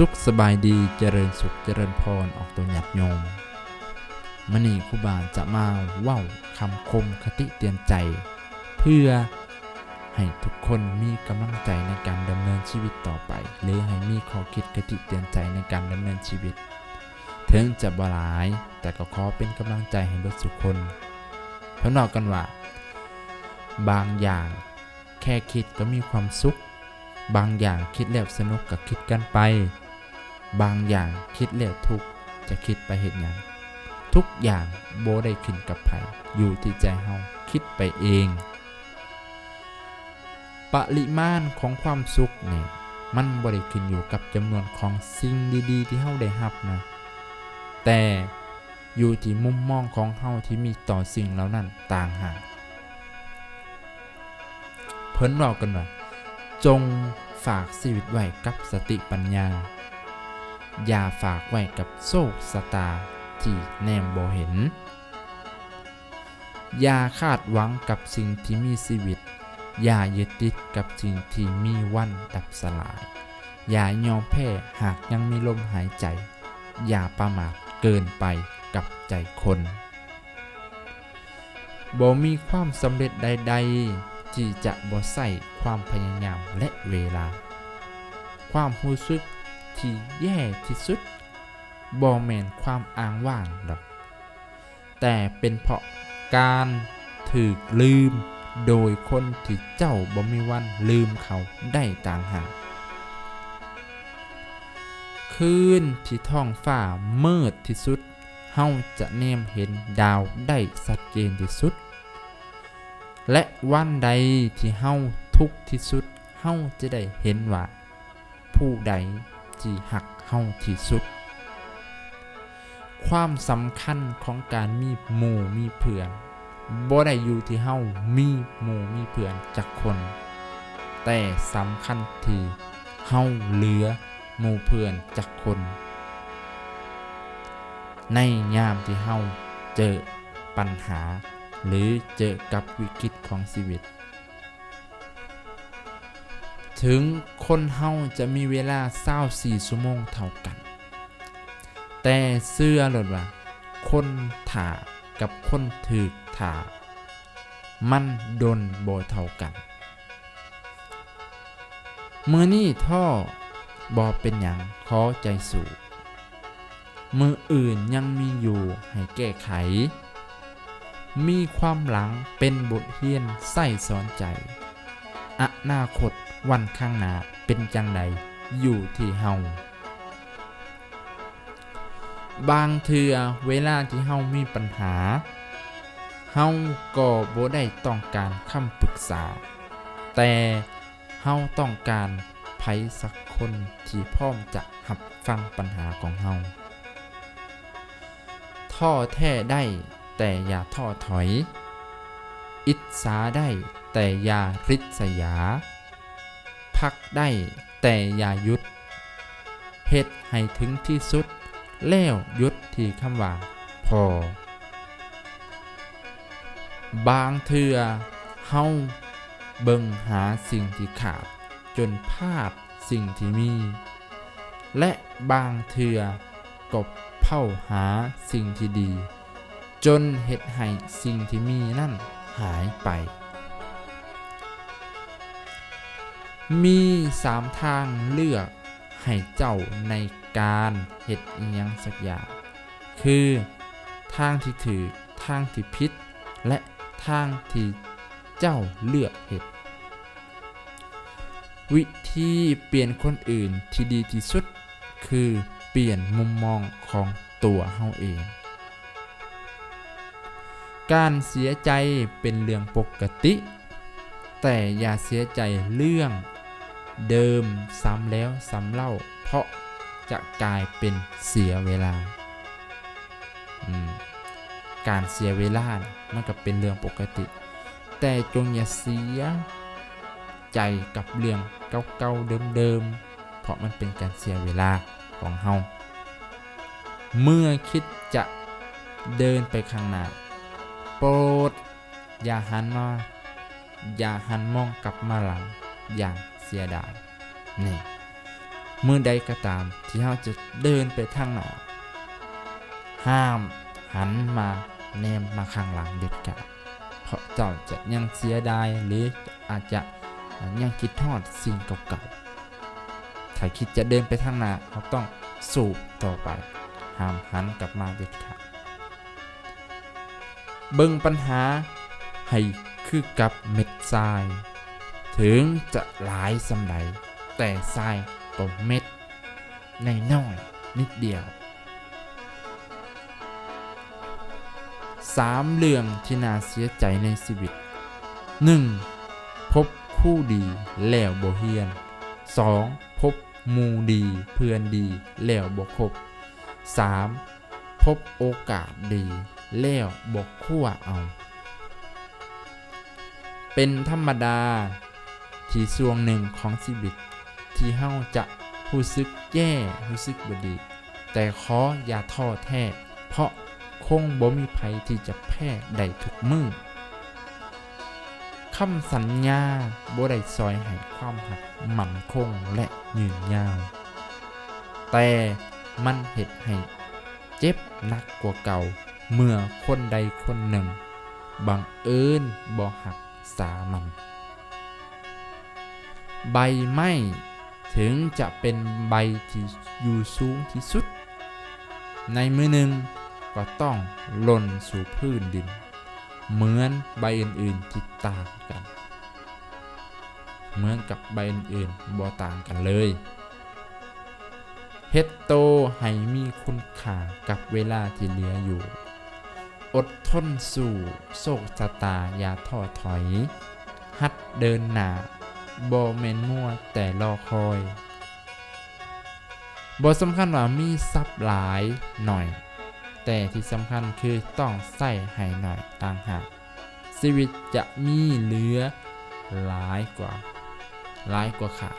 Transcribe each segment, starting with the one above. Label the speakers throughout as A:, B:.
A: สุขสบายดีเจริญสุขเจริญพรออกตัวหยัดโยมมณีครูบาจะมาเว้าคำคมคติเตือนใจ เพื่อให้ทุกคนมีกำลังใจในการดำเนินชีวิตต่อไป หรือให้มีข้อคิดคติเตือนใจในการดำเนินชีวิต ถึงจะบหลาย แต่ก็ขอเป็นกำลังใจให้เบิดสุขคนเพราะนอกกันว่า บางอย่างแค่คิดก็มีความสุข บางอย่างคิดแล้วสนุกก็คิดกันไป บางอย่างคิดแล้วทุกจะคิดไปเหตุหยังทุกอย่างโบได้ขึ้นกับไผอยู่ที่ใจเฮาคิดไปเอง ปริมาณของความสุขเนี่ยมันบ่ได้ขึ้นอยู่กับจำนวนของสิ่งดีๆ ที่เฮาได้รับนะ แต่อยู่ที่มุมมองของเฮาที่มีต่อสิ่งเหล่านั้นต่างหากเพิ่นบอกกันว่าจงฝากชีวิตไว้กับสติปัญญา อย่าฝากไว้กับโชคสตาที่แนมบ่เห็น อย่าคาดหวังกับสิ่งที่มีชีวิต อย่ายึดติดกับสิ่งที่มีวันดับสลาย อย่ายอมแพ้หากยังมีลมหายใจ อย่าประมาทเกินไปกับใจคนบ่มีความสำเร็จใด ๆ ที่จะบ่ใส่ความพยายามและเวลา ความรู้สึก ที่แย่ที่สุดบ่แมนความอ้างว่างดอก แต่เป็นเพราะการถูกลืมโดยคนที่เจ้าบ่มีวันลืมเขาได้ต่างหากคืนที่ท้องฟ้ามืดที่สุด เฮาจะแนมเห็นดาวได้ชัดเจนที่สุด และวันใดที่เฮาทุกข์ที่สุด เฮาจะได้เห็นว่า ผู้ใด ที่หักเฮาที่สุด ความสำคัญของการมีหมู่มีเพื่อนบ่ได้อยู่ที่เฮามีหมู่มีเพื่อนจักคน แต่สำคัญที่เฮาเหลือหมู่เพื่อนจักคน ในยามที่เฮาเจอปัญหา หรือเจอกับวิกฤตของชีวิต ถึงคนเฮาจะมีเวลา24ชั่วโมงเท่ากัน แต่เสื้อหลดว่า คนถากับคนถือถามันดนโบเท่ากัน มือนี่ท่อบอเป็นอย่างขอใจสู่มืออื่นยังมีอยู่ให้แก้ไข มีความหลังเป็นบทเรียนใส่สอนใจ อนาคต วันข้างหน้าเป็นจังใดอยู่ที่เฮาบางเทือเวลาที่เฮามีปัญหา เฮาก็บ่ได้ต้องการคำปรึกษา แต่เฮาต้องการไผสักคนที่พร้อมจะหับฟังปัญหาของเฮาท่อแท้ได้แต่อย่าท้อถอย อิจฉาได้แต่อย่าริษยา พักได้ แต่อย่าหยุดเฮ็ดให้ถึงที่สุด แล้วหยุดที่คำว่า พอ บางเทือเฮาเบิ่งหาสิ่งที่ขาด จนพลาดสิ่งที่มี และบางเทือกบเผ่าหาสิ่งที่ดี จนเฮ็ดให้สิ่งที่มีนั่นหายไป มีสามทางเลือกให้เจ้าในการเฮ็ดอียังสักอย่าง คือทางที่ถือทางที่ผิดและทางที่เจ้าเลือกเฮ็ด วิธีเปลี่ยนคนอื่นที่ดีที่สุด คือเปลี่ยนมุมมองของตัวเฮาเอง การเสียใจเป็นเรื่องปกติ แต่อย่าเสียใจเรื่อง เดิมซ้ำแล้วซ้ำเล่า เพราะจะกลายเป็นเสียเวลา การเสียเวลาน่ะมันก็เป็นเรื่องปกติ แต่จงอย่าเสียใจกับเรื่องเก่าๆเดิมๆ เพราะมันเป็นการเสียเวลาของเฮา เมื่อคิดจะเดินไปข้างหน้า โปรด อย่าหันมา อย่าหันมองกลับมาหลังอย่าง เสียดายนี่มือใดก็ตามที่เราจะเดินไปทางหนอห้ามหันมาแนมมาข้างหลังเด็ดขาดเพราะเจ้าจะยังเสียดายหรืออาจจะยังคิดทอดสิ่งเก่าๆถ้าคิดจะเดินไปทางหน้าเราต้องสูบต่อไป ห้ามหันกลับมาเด็ดขาดเบิ่งปัญหาให้คือกับเม็ดทราย ถึงจะหลายสำใดแต่ทรายก็เม็ด ในน้อยนิดเดียวสามเรื่องที่น่าเสียใจในชีวิต 1. พบคู่ดีแล้วบ่เฮียน 2. พบมูดีเพื่อนดีแล้วบ่คบ 3. พบโอกาสดีแล้วบ่คั่วเอา เป็นธรรมดา ที่ส่วงหนึ่งของชีวิต ที่เฮาจะรู้สึกแย่รู้สึกบ่ดี แต่ขออย่าท้อแท้เพราะคงบ่มีภัยที่จะแพ้ได้ทุกมือคำสัญญาบ่ได้ซอยให้ความหักมั่นคงและยืนยาว แต่มันเห็ดให้เจ็บนักกว่าเก่า เมื่อคนใดคนหนึ่ง บังเอิญบ่หักสามัน ใบไม้ถึงจะเป็นใบที่อยู่สูงที่สุด ในมือหนึ่งก็ต้องหล่นสู่พื้นดิน เหมือนใบอื่นๆที่ต่างกัน เหมือนกับใบอื่นๆบ่ต่างกันเลยเฮ็ดโตให้มีคุณค่ากับเวลาที่เหลืออยู่ อดทนสู่โศกชะตาอย่าท้อถอย หัดเดินหน้า บ่แม่นมั่วแต่รอคอยบ่สำคัญว่ามีทรัพย์หลายหน่อย แต่ที่สำคัญคือต้องใส่ให้หน่อยต่างหากชีวิตจะมีเหลือหลายกว่าหลายกว่าขาด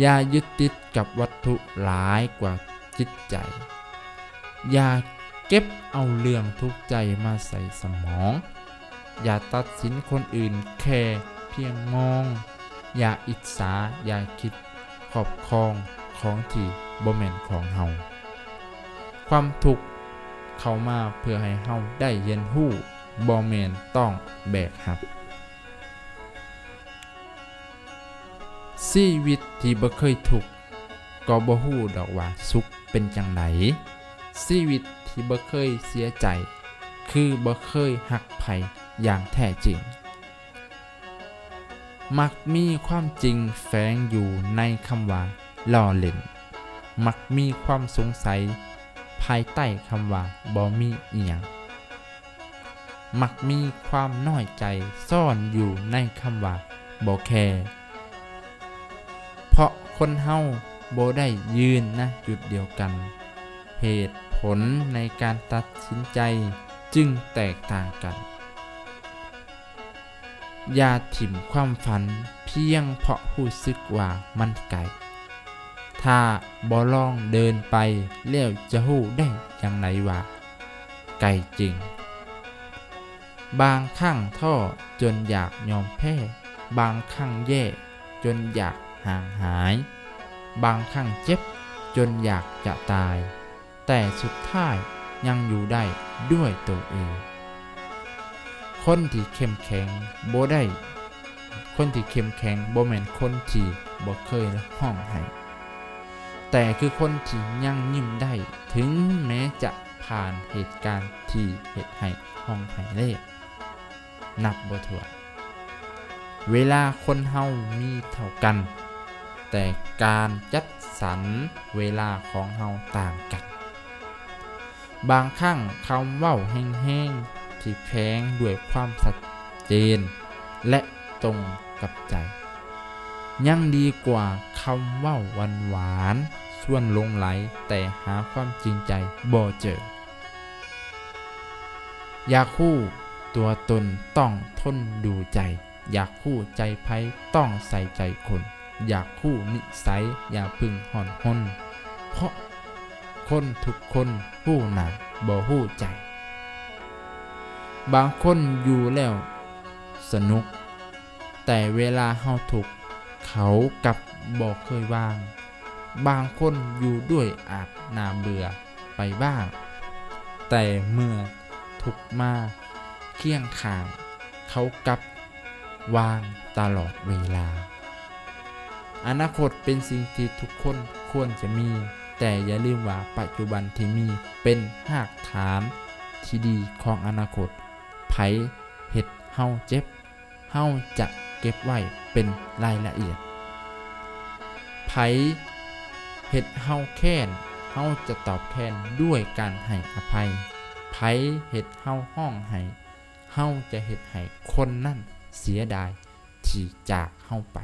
A: อย่ายึดติดกับวัตถุหลายกว่าจิตใจ อย่าเก็บเอาเรื่องทุกใจมาใส่สมอง อย่าตัดสินคนอื่นแค่ เพียงมอง อย่าอิจฉาอย่าคิดขอบครองของที่บ่แม่นของเฮาความทุกข์เข้ามาเพื่อให้เฮาได้เรียนรู้บ่แม่นต้องแบกรับชีวิตที่บ่เคยทุกข์ก็บ่ฮู้ดอกว่าสุขเป็นจังไดชีวิตที่บ่เคยเสียใจ คือบ่เคยหักไผอย่างแท้จริง มักมีความจริงแฝงอยู่ในคำว่าล่อเล่น มักมีความสงสัย ภายใต้คำว่าบ่มีเอียงมักมีความน้อยใจซ่อนอยู่ในคำว่าบ่แคร์เพราะคนเฮาบ่ได้ยืนนะจุดเดียวกัน เหตุผลในการตัดสินใจจึงแตกต่างกัน อย่าถิ่มความฝันเพียงเพราะรู้สึกว่ามันไกล ถ้าบ่ลองเดินไปแล้วจะหู้ได้อย่างไรว่า ไกลจริง บางครั้งท่อจนอยากยอมแพ้ บางครั้งแย่ จนอยากห่างหาย บางครั้งเจ็บ จนอยากจะตาย แต่สุดท้ายยังอยู่ได้ด้วยตัวเอง คนที่เข้มแข็งบ่ได้ คนที่เข้มแข็งบ่แม่นคนที่บ่เคยห้องไห้แต่คือคนที่ยังยิ้มได้ ถึงแม้จะผ่านเหตุการณ์ที่เหตุให้ห้องไห้เล่นับบ่ถ้วนเวลาคนเฮามีเท่ากัน แต่การจัดสรรเวลาของเฮาต่างกัน บางครั้งคำเว้าแห้งๆ ที่แพงด้วยความชัดเจน และตรงกับใจ ยังดีกว่าคำว้าหวานหวานส่วนลงไหลแต่หาความจริงใจบ่เจอ อยากคู่ตัวตนต้องทนดูใจ อยากคู่ใจไพ่ต้องใส่ใจคน อยากคู่นิสัยอย่าพึ่งห่อนหนเพราะคนทุกคนหู้หนาบ่หู้ใจ บางคนอยู่แล้ว สนุก แต่เวลาเฮาทุกเขากับบอกเคยวาง บางคนอยู่ด้วยอาจนาเบื่อไปบ้าง แต่เมื่อทุกมาเคียงขาง เขากับวางตลอดเวลา อนาคตเป็นสิ่งที่ทุกคนควรจะมี แต่อย่าลืมว่าปัจจุบันที่มีเป็นหากฐานที่ดีของอนาคต ไผเห็ดเฮาเจ็บเฮาจะเก็บไว้เป็นรายละเอียด ไผเห็ดเฮาแค้นเฮาจะตอบแทนด้วยการให้อภัย ไผเห็ดเฮาห้องให้เฮาจะเห็ดให้คนนั่นเสียดายที่จากเฮาไป